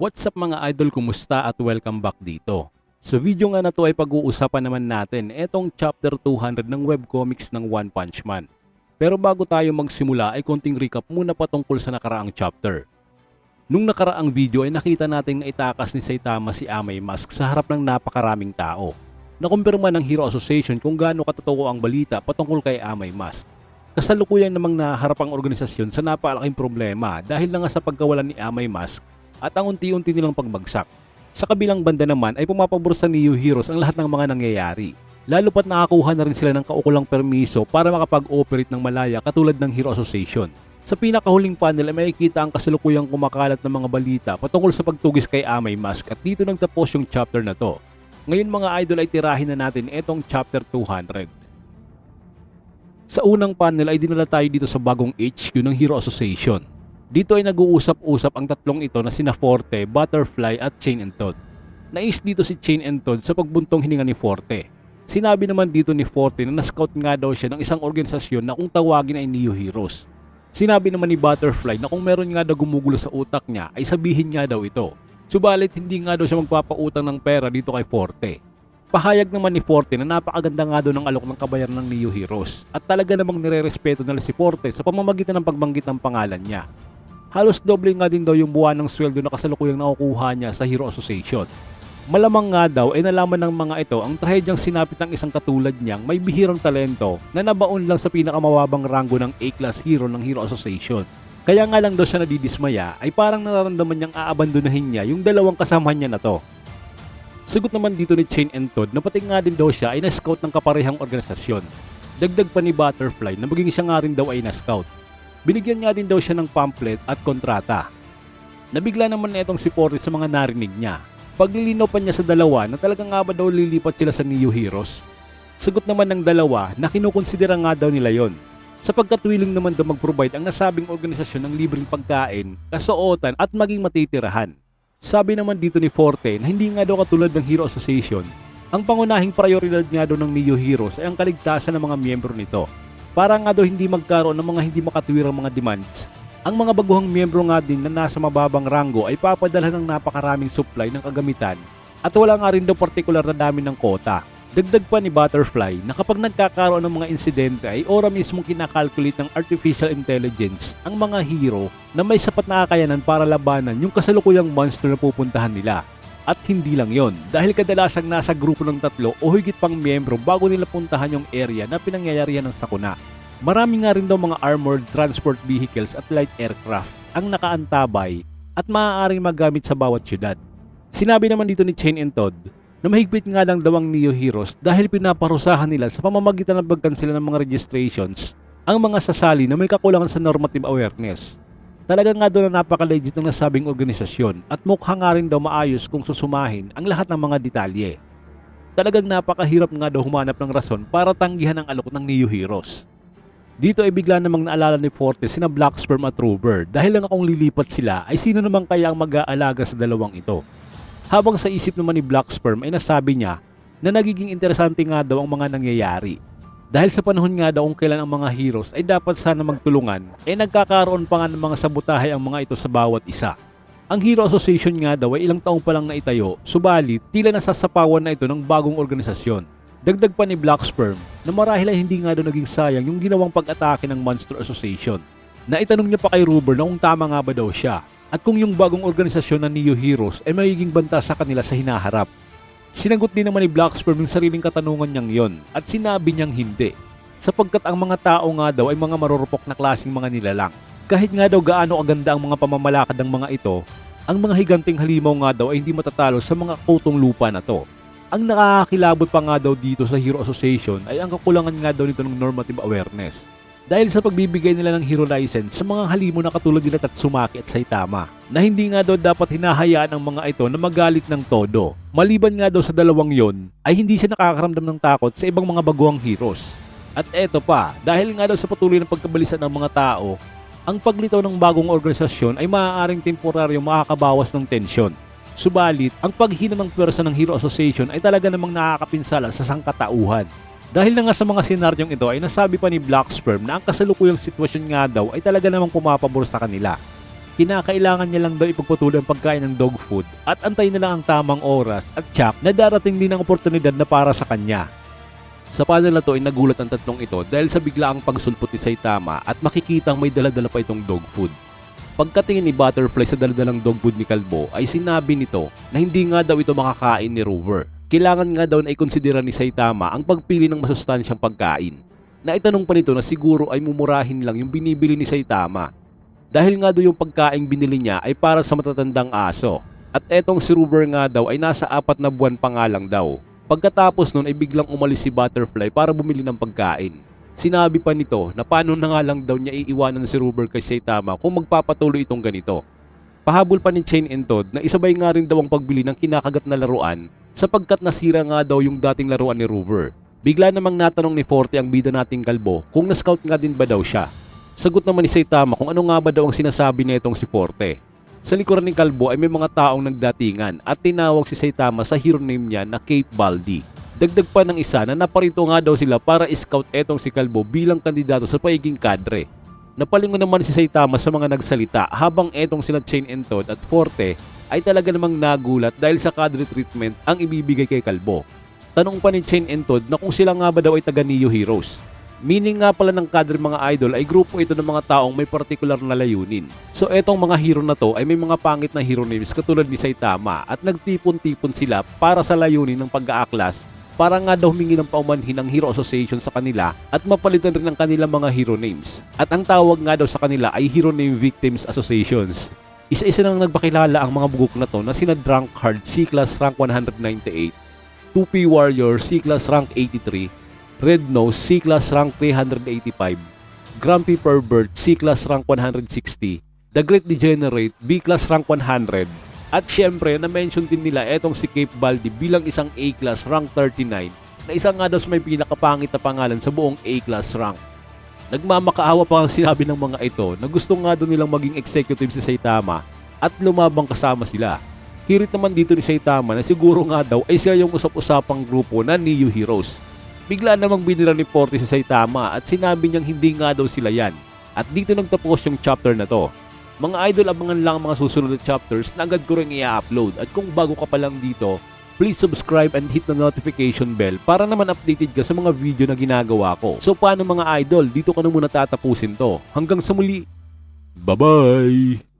What's up mga idol, kumusta at welcome back dito. Sa video nga na to ay pag-uusapan naman natin etong chapter 200 ng webcomics ng One Punch Man. Pero bago tayo magsimula ay konting recap muna patungkol sa nakaraang chapter. Nung nakaraang video ay nakita natin na itakas ni Saitama si Amay Mask sa harap ng napakaraming tao. Nakumpirma ng Hero Association kung gaano katotoo ang balita patungkol kay Amay Mask. Kasalukuyan namang naharap ang organisasyon sa napakalaking problema dahil na nga sa pagkawalan ni Amay Mask at ang unti-unti nilang pagbagsak. Sa kabilang banda naman ay pumapabor sa Neo Heroes ang lahat ng mga nangyayari. Lalo pat nakakuha na rin sila ng kaukulang permiso para makapag-operate ng malaya katulad ng Hero Association. Sa pinakahuling panel ay makikita ang kasalukuyang kumakalat ng mga balita patungkol sa pagtugis kay Amay Mask at dito nagtapos yung chapter na to. Ngayon mga idol ay tirahin na natin itong chapter 200. Sa unang panel ay dinala tayo dito sa bagong HQ ng Hero Association. Dito ay nag-uusap-usap ang tatlong ito na sina Forte, Butterfly at Chain and Todd. Nais dito si Chain and Todd sa pagbuntong hininga ni Forte. Sinabi naman dito ni Forte na na-scout nga daw siya ng isang organisasyon na kung tawagin ay Neo Heroes. Sinabi naman ni Butterfly na kung meron nga daw gumugulo sa utak niya ay sabihin nga daw ito. Subalit hindi nga daw siya magpapautang ng pera dito kay Forte. Pahayag naman ni Forte na napakaganda nga daw ng alok ng kabayaran ng Neo Heroes at talaga namang nire-respeto nila si Forte sa pamamagitan ng pagbanggit ng pangalan niya. Halos doble nga din daw yung buwan ng sweldo na kasalukuyang nakukuha niya sa Hero Association. Malamang nga daw ay nalaman ng mga ito ang trahedyang sinapit ng isang katulad niyang may bihirang talento na nabaon lang sa pinakamababang ranggo ng A-class hero ng Hero Association. Kaya nga lang daw siya nadidismaya ay parang nararamdaman niyang aabandonahin niya yung dalawang kasama niya na to. Sagot naman dito ni Chain and Todd na pati nga din daw siya ay na-scout ng kaparehang organisasyon. Dagdag pa ni Butterfly na maging siya nga rin daw ay na-scout. Binigyan nga din daw siya ng pamphlet at kontrata. Nabigla naman na itong si Forte sa mga narinig niya. Paglilinaw pa niya sa dalawa na talaga nga ba daw lilipat sila sa Neo Heroes. Sagot naman ng dalawa na kinukonsidera nga daw nila yon. Sapagkat willing naman daw mag-provide ang nasabing organisasyon ng libreng pagkain, kasuotan at maging matitirahan. Sabi naman dito ni Forte na hindi nga daw katulad ng Hero Association, ang pangunahing prioridad nga daw ng Neo Heroes ay ang kaligtasan ng mga miyembro nito. Para nga daw hindi magkaroon ng mga hindi makatuwirang mga demands. Ang mga baguhang miyembro nga din na nasa mababang ranggo ay papadala ng napakaraming supply ng kagamitan at wala nga rin daw partikular na dami ng kota. Dagdag pa ni Butterfly na kapag nagkakaroon ng mga insidente ay ora mismong kinakalculate ng artificial intelligence ang mga hero na may sapat na kakayanan para labanan yung kasalukuyang monster na pupuntahan nila. At hindi lang yon dahil kadalasang nasa grupo ng tatlo o higit pang miyembro bago nila puntahan yung area na pinangyayarihan ng sakuna. Marami nga rin daw mga armored transport vehicles at light aircraft ang nakaantabay at maaaring magamit sa bawat syudad. Sinabi naman dito ni Chain and Todd na mahigpit nga lang daw ang Neo Heroes dahil pinaparusahan nila sa pamamagitan ng pagkansela ng mga registrations ang mga sasali na may kakulangan sa normative awareness. Talaga nga daw na napaka-legit ng nasabing organisasyon at mukha nga rin daw maayos kung susumahin ang lahat ng mga detalye. Talagang napakahirap nga daw humanap ng rason para tanggihan ang alok ng Neo Heroes. Dito ay bigla namang naalala ni Forte sina Black Sperm at Rover dahil lang akong lilipat sila ay sino naman kaya ang mag-aalaga sa dalawang ito. Habang sa isip naman ni Black Sperm ay nasabi niya na nagiging interesante nga daw ang mga nangyayari. Dahil sa panahon nga daw kung kailan ang mga heroes ay dapat sana magtulungan, eh nagkakaroon pa nga ng mga sabotahe ang mga ito sa bawat isa. Ang Hero Association nga daw ay ilang taong pa lang naitayo, subalit tila nasasapawan na ito ng bagong organisasyon. Dagdag pa ni Black Sperm na marahil ay hindi nga daw naging sayang yung ginawang pag-atake ng Monster Association. Naitanong niya pa kay Ruber na kung tama nga ba daw siya at kung yung bagong organisasyon ng Neo Heroes ay magiging banta sa kanila sa hinaharap. Sinagot din naman ni Black Sperm yung sariling katanungan niyang yon at sinabi niyang hindi sapagkat ang mga tao nga daw ay mga marurupok na klaseng mga nilalang. Kahit nga daw gaano kaganda ang mga pamamalakad ng mga ito, ang mga higanting halimaw nga daw ay hindi matatalo sa mga kutong lupa na to. Ang nakakakilabot pa nga daw dito sa Hero Association ay ang kakulangan nga daw nito ng normative awareness. Dahil sa pagbibigay nila ng hero license sa mga halimo na katulad nila Tatsumaki at Saitama, na hindi nga daw dapat hinahayaan ang mga ito na magalit ng todo. Maliban nga daw sa dalawang yon, ay hindi siya nakakaramdam ng takot sa ibang mga baguhang heroes. At eto pa, dahil nga daw sa patuloy ng pagkabalisan ng mga tao, ang paglitaw ng bagong organisasyon ay maaaring temporaryo makakabawas ng tensyon. Subalit, ang paghina ng pwersa ng Hero Association ay talaga namang nakakapinsala sa sangkatauhan. Dahil na nga sa mga senaryong ito ay nasabi pa ni Black Sperm na ang kasalukuyang sitwasyon nga daw ay talaga namang pumapabor sa kanila. Kinakailangan niya lang daw ipagpatuloy ang pagkain ng dog food at antay na lang ang tamang oras at tsak na darating din ang oportunidad na para sa kanya. Sa panel na to ay nagulat ang tatlong ito dahil sa biglaang pagsulpot ni Saitama at makikitang may daladala pa itong dog food. Pagkatingin ni Butterfly sa daladalang dog food ni Kalbo ay sinabi nito na hindi nga daw ito makakain ni Rover. Kailangan nga daw na ikonsidera ni Saitama ang pagpili ng masustansyang pagkain. Naitanong pa nito na siguro ay mumurahin lang yung binibili ni Saitama. Dahil nga daw yung pagkain binili niya ay para sa matatandang aso. At etong si Rover nga daw ay nasa apat na buwan pa nga lang daw. Pagkatapos nun ay biglang umalis si Butterfly para bumili ng pagkain. Sinabi pa nito na paano na nga lang daw niya iiwanan si Ruber kay Saitama kung magpapatuloy itong ganito. Pahabol pa ni Chain and Todd na isabay nga rin daw ang pagbili ng kinakagat na laruan sapagkat nasira nga daw yung dating laruan ni Ruber. Bigla namang natanong ni Forte ang bida nating kalbo kung na-scout nga din ba daw siya. Sagot naman ni Saitama kung ano nga ba daw ang sinasabi nitong si Forte. Sa likuran ng kalbo ay may mga taong nagdatingan at tinawag si Saitama sa hero name niya na Cape Baldi. Dagdag pa ng isa na naparito nga daw sila para scout etong si Kalbo bilang kandidato sa paiging kadre. Napalingon naman si Saitama sa mga nagsalita habang etong sila Chain and Todd at Forte ay talaga namang nagulat dahil sa kadre treatment ang ibibigay kay Kalbo. Tanong pa ni Chain and Todd na kung sila nga ba daw ay taga Neo Heroes. Meaning nga pala ng kadre mga idol ay grupo ito ng mga taong may partikular na layunin. So etong mga hero na to ay may mga pangit na hero names katulad ni Saitama at nagtipon-tipon sila para sa layunin ng pag-aaklas para nga daw humingi ng paumanhin ng Hero Association sa kanila at mapalitan rin ang kanilang mga hero names. At ang tawag nga daw sa kanila ay Hero Name Victims Associations. Isa-isa nang nagpakilala ang mga bugok na to na sina Drunkard C-Class rank 198, 2P Warrior C-Class rank 83, Red Nose C-Class rank 385, Grumpy Pervert C-Class rank 160, The Great Degenerate B-Class rank 100, at syempre, na-mention din nila etong si Cape Baldi bilang isang A-class rank 39 na isang nga daw may pinakapangit na pangalan sa buong A-class rank. Nagmamakaawa pa ang sinabi ng mga ito na gusto nga doon nilang maging executive si Saitama at lumabang kasama sila. Hirit naman dito ni Saitama na siguro nga daw ay sila yung usap-usapang grupo na Neo Heroes. Bigla namang binira ni Porte si Saitama at sinabi niyang hindi nga daw sila yan. At dito nagtapos yung chapter na to. Mga idol, abangan lang ang mga susunod na chapters na agad ko rin i-upload. At kung bago ka pa lang dito, please subscribe and hit the notification bell para naman updated ka sa mga video na ginagawa ko. So paano mga idol, dito ka na muna tatapusin to. Hanggang sa muli, bye-bye!